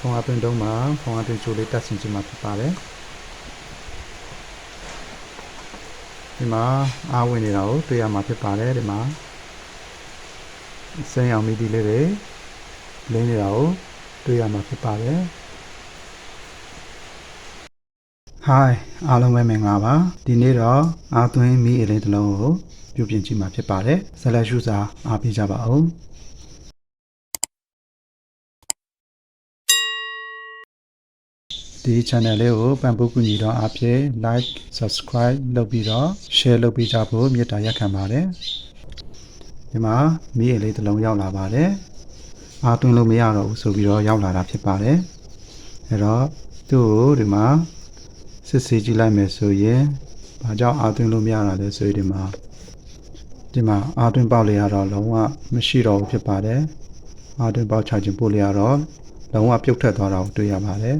ဖုံအတွင်းတုံးမှာဖုံအတွင်းချိုးလေးတက်ဆင်ခြင်းမှာဖြစ်ပါတယ်ဒီမှာအားဝင်နေတာကိုတွေ့ရမှာဖြစ်ပါတယ်ဒီမှာစိမ်းအောင်မီဒီလေးတွေလင်းနေတာကိုတွေ့ရမှာဖြစ်ပါတယ် Hi အားလုံးပဲမင်္ဂလာပါဒီနေ့တော့အာသွင်းမီအလင်းတစ်လုံးကိုပြုပြင်ကြည့်မှာဖြစ်ပါတယ်ဇလက်ရှုစာအားပေးကြပါဦး ဒီ channel လေးကိုပံ့ပိုးကူညီတော့အားဖြင့် like subscribe လုပ်ပြီးတော့ share လုပ်ပေးကြဖို့မေတ္တာရက်ခံပါတယ်ဒီမှာမီးအလေးတစ်လုံးရောက်လာပါတယ်အားသွင်းလို့မရတော့ဘူးဆိုပြီးတော့ရောက်လာတာဖြစ်ပါတယ်အဲ့တော့သူ့ကိုဒီမှာစစ်ဆေးကြည့်လိုက်မယ်ဆိုရင်ဘာကြောင့်အာသွင်းလို့မရတာလဲဆိုရင်ဒီမှာဒီမှာအာသွင်းပေါက်လေးရတော့လုံးဝမရှိတော့ဘူးဖြစ်ပါတယ်အာသွင်းပေါက်ချခြင်းပို့လေးရတော့လုံးဝပြုတ်ထွက်သွားတာကိုတွေ့ရပါတယ်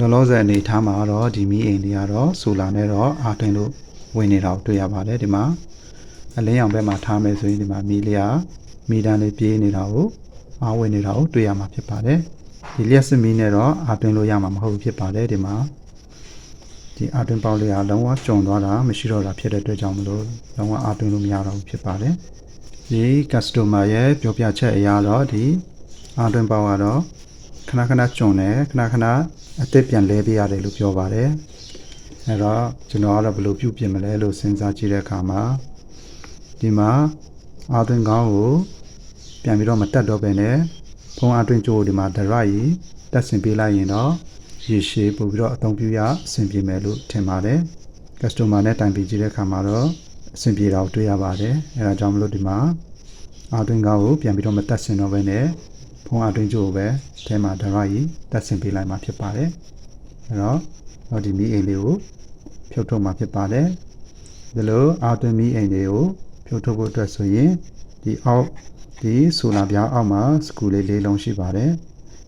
လောလောဆယ်အနေထားမှာတော့ဒီမီးအိမ်တွေကတော့ဆိုလာနဲ့တော့အာသွင်းလို့ဝင်နေတာကိုတွေ့ရပါတယ်ဒီမှာအလင်းရောင်ဘက်မှာထားမယ်ဆိုရင်ဒီမှာမီးလေးကမီးတန်းလေးပြေးနေတာကိုအားဝင်နေတာကိုတွေ့ရမှာဖြစ်ပါတယ်ဒီလျှက်စမီးနဲ့တော့အာတွင်းလို့ရမှာမဟုတ်ဘူးဖြစ်ပါတယ်ဒီမှာဒီအာတွင်းပေါက်လေးကလုံးဝကျုံသွားတာမရှိတော့တာဖြစ်တဲ့အတွက်ကြောင့်မလို့လုံးဝအာတွင်းလို့မရတော့ဘူးဖြစ်ပါတယ်ဒီ customer ရဲ့ပြောပြချက်အရတော့ဒီအာတွင်းပေါက်ကတော့ ခဏခဏကျုံတယ်ခဏခဏအသစ်ပြန်လဲပေးရတယ်လို့ပြောပါတယ်အဲ့တော့ကျွန်တော်ကတော့ဘယ်လိုပြုပြင်မလဲလို့စဉ်းစားကြည့်တဲ့အခါမှာဒီမှာအာတွင်းကောင်းကိုပြန်ပြီးတော့မတက်တော့ပဲနဲ့ဖုန်းအတွင်းကြိုးဒီမှာဒရကြီးတက်ဆင်ပေးလိုက်ရင်တော့ရေရှည်ပို့ပြီးတော့အသုံးပြုရအဆင်ပြေမယ်လို့ထင်ပါတယ်။ customer နဲ့တိုင်ပင်ကြည့်တဲ့အခါမှာတော့အဆင်ပြေတာကိုတွေ့ရပါတယ်။အဲဒါကြောင့်မလို့ဒီမှာအတွင်းကားကိုပြန်ပြီးတော့မတက်ဆင်တော့ဘဲနဲ့ ဖုန်းအတွင်းကြိုးကိုပဲအဲမှာဒရကြီးတက်ဆင်ပေးလိုက်မှာဖြစ်ပါတယ်။အဲတော့တော့ဒီမီးအိမ်လေးကိုဖြုတ်ထုတ်မှာဖြစ်ပါတယ်။ဒီလိုအတွင်းမီးအိမ်တွေကိုဖြုတ်ထုတ်ဖို့အတွက်ဆိုရင်ဒီအောက်ဒီဆိုလာပြားအောက်မှာစကူလေးလေးလုံးရှိပါတယ်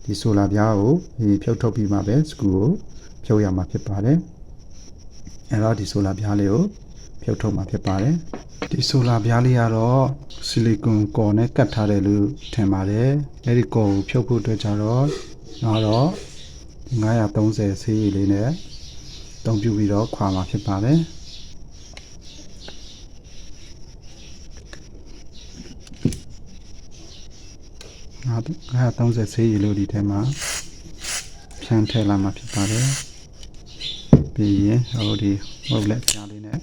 ဒီဆိုလာပြားကိုဒီဖြုတ်ထုတ်ပြီးမှပဲစကူကိုဖြုတ်ရမှာဖြစ်ပါတယ်အဲတော့ဒီဆိုလာပြားလေးကို ဖြုတ်ထုတ်မှာဖြစ်ပါတယ်ဒီဆိုလာပြားလေးကတော့ဆီလီကွန်ကော်နဲ့ကတ်ထားတယ်လို့ထင်ပါတယ်အဲဒီကော်ကိုဖြုတ်ဖို့အတွက်ကြတော့တော့930ဆေးရည်လေးနဲ့တုံးပြပြီးတော့ခွာမှာဖြစ်ပါတယ်ငါငါ30ဆေးရည်လို့ဒီထဲမှာဖြန်းထည့်လာမှာဖြစ်ပါတယ်ပြီးရင်ဟိုဒီဟုတ်လက်ပြားလေးနဲ့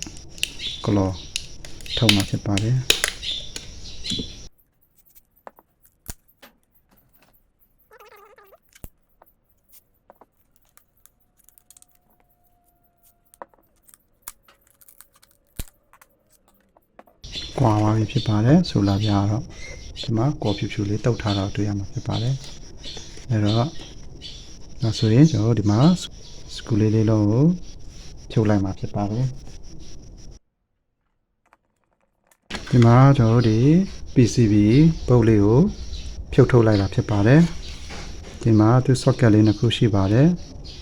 ကလောထုံမှာဖြစ်ပါတယ်ကွာပါပြီဖြစ်ပါတယ်ဆိုလာပြားတော့ဒီမှာကော်ဖြူဖြူလေးတုတ်ထားတာတွေ့ရမှာဖြစ်ပါတယ်အဲ့တော့ဒါဆိုရင်ကျွန်တော်တို့ဒီမှာစကူလေးလေးလုံးကိုဖြုတ်လိုက်မှာဖြစ်ပါတယ် ဒီမှာကျွန်တော်တို့ဒီ PCB ပုတ်လေးကိုဖြုတ်ထုတ်လိုက်တာဖြစ်ပါတယ်ဒီမှာသူ socket လေးနှစ်ခုရှိပါတယ်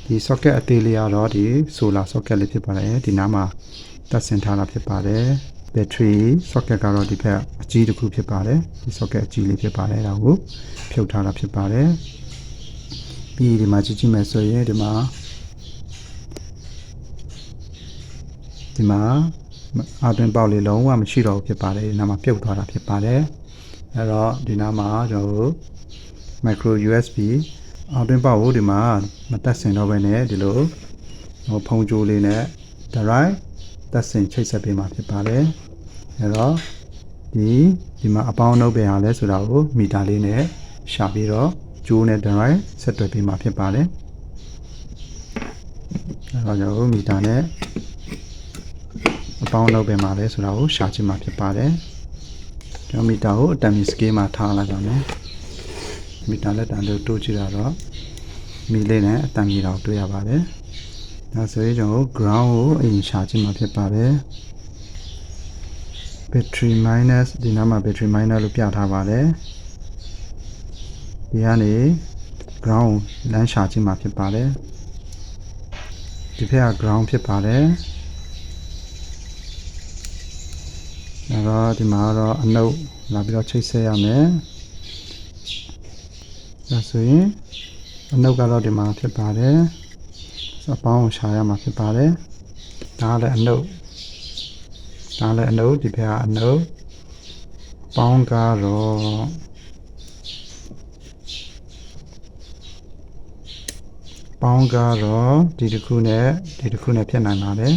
ဒီ socket အသေးလေးကတော့ဒီ solar socket လေးဖြစ်ပါတယ်ဒီနားမှာတက်ဆင်ထားတာဖြစ်ပါတယ် battery socket ကတော့ဒီဘက်အကြီးတစ်ခုဖြစ်ပါတယ်ဒီ socket အကြီးလေးဖြစ်ပါတယ်ဒါကိုဖြုတ်ထားတာဖြစ်ပါတယ်ပြီးဒီမှာကြည့်ကြည့်မယ်ဆိုရင်ဒီမှာဒီမှာ အတွင်ပေါက်လေးလုံးဝမရှိတော့ဘူးဖြစ်ပါတယ်ဒီနားမှာပြုတ်သွားတာဖြစ်ပါတယ်အဲ့တော့ဒီနားမှာကျွန်တော်တို့ micro USB အတွင်ပေါက်ကိုဒီမှာမတက်ဆင်တော့ဘဲနဲ့ဒီလိုဟိုဖုံးကြိုးလေးနဲ့ direct တက်ဆင်ချိတ်ဆက်ပေးမှာဖြစ်ပါတယ်အဲတော့ဒီဒီမှာအပေါင်းနှုတ်ပဲဟာလဲဆိုတာကိုမီတာလေးနဲ့ရှာပြီးတော့ကျိုးနဲ့ drive ဆက်သွယ်ပေးမှာဖြစ်ပါတယ်အဲတော့ကျွန်တော်တို့မီတာနဲ့အ ပေါင်းနှုတ်ပဲမှာလဲဆိုတာကိုရှာချင်မှာဖြစ်ပါတယ်ကျွန်တော်မီတာကိုအတန်မီစကေးမှာထားလိုက်ပါမယ်မီတာလက်တန်လို့တိုးကြည့်တာတော့မီလေးနဲ့အတန်မီတာကိုတွေ့ရပါတယ်ဒါဆိုရင်ကျွန်တော်တို့ ground ကိုအရင်ရှာကြည့်မှာဖြစ်ပါတယ် battery minus ဒီနားမှာ battery minus လို့ပြထားပါတယ်ဒီကနေ ground လမ်းရှာကြည့်မှာဖြစ်ပါတယ်ဒီဖက်က ground ဖြစ်ပါတယ် အဲတော့ဒီမှာတော့အနုပ်လာပြီးတော့ချိတ်ဆက်ရမယ်အဲဒါဆိုရင်အနုပ်ကတော့ဒီမှာဖြစ်ပါတယ်အပေါင်းကိုရှာရမှာဖြစ်ပါတယ်ဒါကလည်းအနုပ်ဒါလည်းအနုပ်ဒီဘက်ကအနုပ်ပေါင်းကတော့ပေါင်းကတော့ဒီတစ်ခုနဲ့ဒီတစ်ခုနဲ့ဖြစ်နိုင်ပါတယ်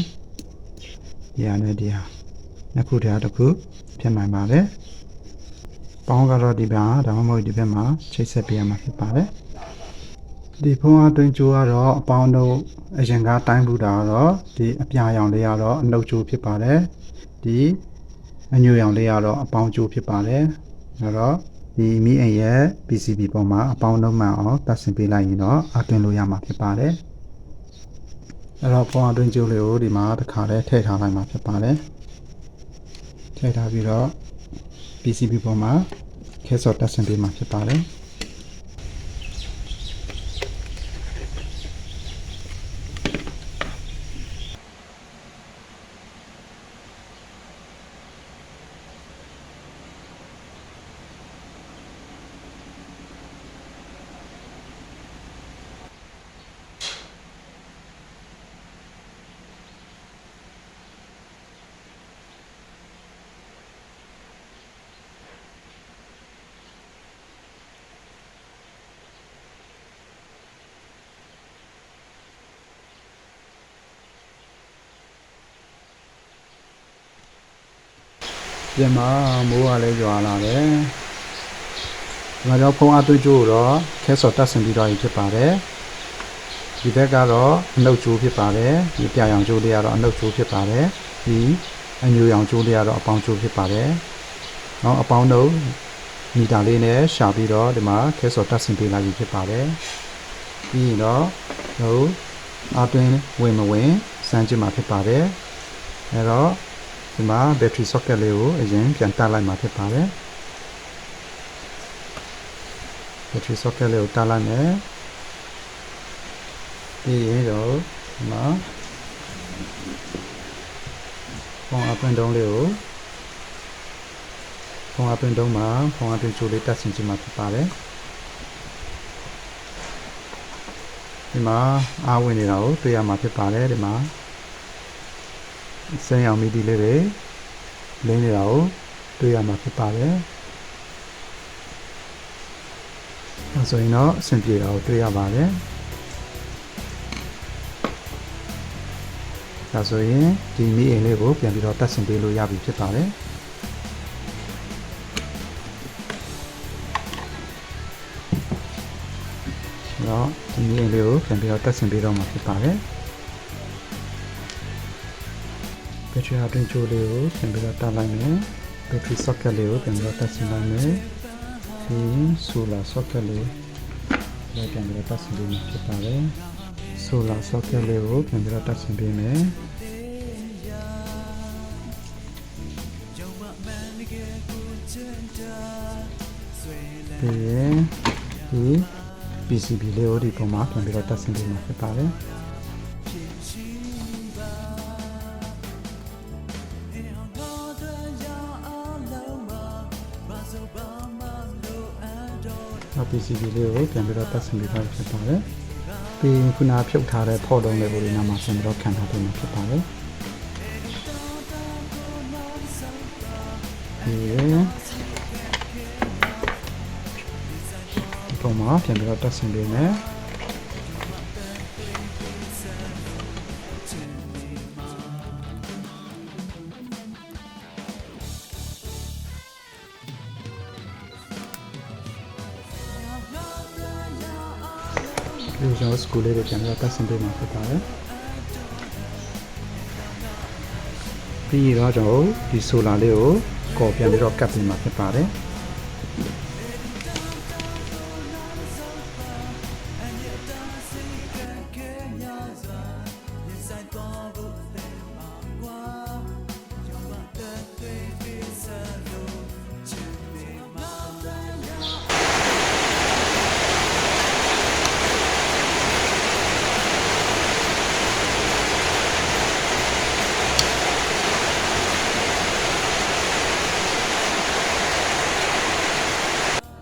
ဒီဟာနဲ့ဒီဟာ နှစ်ခုတည်းတစ်ခုဖြစ်နိုင်ပါတယ်ပေါင်းကတော့ဒီဘက်ဒါမှမဟုတ်ဒီဘက်မှာချိတ်ဆက်ပေးရမှာဖြစ်ပါတယ်ဒီဖုံးအတွင်းကျိုးကတော့အပေါင်းတို့အရင်ကတိုင်းဘူးတာကတော့ဒီအပြာရောင်လေးကတော့အနှုတ်ကျိုးဖြစ်ပါတယ်ဒီအညွရောင်လေးကတော့အပေါင်းကျိုးဖြစ်ပါတယ်အဲ့တော့ဒီမိအိမ်ရဲ့ PCB ပေါ်မှာအပေါင်းလုံးမှန်အောင်တတ်ဆင်ပေးလိုက်ရင်တော့အသွင်းလို့ရမှာဖြစ်ပါတယ်အဲ့တော့ဖုံးအတွင်းကျိုးလေးကိုဒီမှာတစ်ခါတည်းထည့်ထားလိုက်မှာဖြစ်ပါတယ် ထည့်ထားပြီးတော့ PCB ပေါ်မှာခဲစော်တက်ဆင်ပေးမှာဖြစ်ပါတယ် ပြင်မှာမိုးကလည်းရွာလာတယ်။ဒါကြောင့်ဖုံးအသွေးကျိုးကိုတော့ခဲစော်တက်ဆင်ပြီးတော့ဖြစ်ပါတယ်။ဒီဘက်ကတော့အနှုတ်ကျိုးဖြစ်ပါတယ်။ဒီပြာရောင်ကျိုးလေးကတော့အနှုတ်ကျိုးဖြစ်ပါတယ်။ဒီအညူရောင်ကျိုးလေးကတော့အပေါင်းကျိုးဖြစ်ပါတယ်။နော်အပေါင်းတို့မီတာလေးနဲ့ရှာပြီးတော့ဒီမှာခဲစော်တက်ဆင်ပေးလိုက်ပြီဖြစ်ပါတယ်။ပြီးရင်တော့ဟိုအသွင်းဝင်မဝင်စမ်းကြည့်မှာဖြစ်ပါတယ်။အဲတော့ ဒီမှာ battery socket လေးကိုအရင်ပြန်တက်လိုက်မှာဖြစ်ပါတယ် battery socket လေးကိုတက်လိုက်မယ်ပြီးရင်တော့ဒီမှာဖုန်းအပင်တုံးလေးကိုဖုန်းအပင်တုံးမှာဖုန်းအပင်ချိုးလေးတက်ဆင်ချင်မှာဖြစ်ပါတယ်ဒီမှာအားဝင်နေတာကိုတွေ့ရမှာဖြစ်ပါတယ်ဒီမှာ စမ်းရောင်မီဒီလေးတွေလင်းနေတာကိုတွေ့ရမှာဖြစ်ပါတယ်။ဒါဆိုရင်တော့အဆင်ပြေတာကိုတွေ့ရပါတယ်။ဒါဆိုရင်ဒီမီအိမ်လေးကိုပြန်ပြီးတော့တက်ဆင်ပေးလို့ရပြီဖြစ်ပါတယ်။တော့ဒီမီအိမ်လေးကိုပြန်ပြီးတော့တက်ဆင်ပေးတော့မှာဖြစ်ပါတယ်။ ဘက်ထရီအတွင်းချိုးလေးကိုပြန်ပြီးတော့တက်လိုက်မယ်ဘက်ထရီ socket လေးကိုပြန်ပြီးတော့တက်ဆင်လိုက်မယ်ဒီ solar socket လေးလည်းပြန်ပြီးတော့တက်ဆင်ပေးမှာဖြစ်ပါတယ် solar socket လေးကိုပြန်ပြီးတော့တက်ဆင်ပေးမယ်ဒီရင်ဒီ PCB လေးကိုဒီပုံမှာပြန်ပြီးတော့တက်ဆင်ပေးမှာဖြစ်ပါတယ် နောက် PCB လေးကိုပြန်ပြီးတော့တက်ဆင်ပေးထားဖြစ်ပါတယ်။ပြီးရင်ခုနဖြုတ်ထားတဲ့ဖော့တုံးလေးကိုဒီနားမှာပြန်ပြီးတော့ခံထားပေးမှာဖြစ်ပါတယ်။ဒီဒီပုံမှာပြန်ပြီးတော့တက်ဆင်ပေးမယ်။။ ဒီကျွန်တော် school လေးတွေပြန်ပြီးတော့တက်ဆင်ပေးမှာဖြစ်ပါတယ်။ပြီးတော့ကျွန်တော်ဒီ solar လေးကိုကော်ပြန်ပြီးတော့ကတ်ပေးမှာဖြစ်ပါတယ်။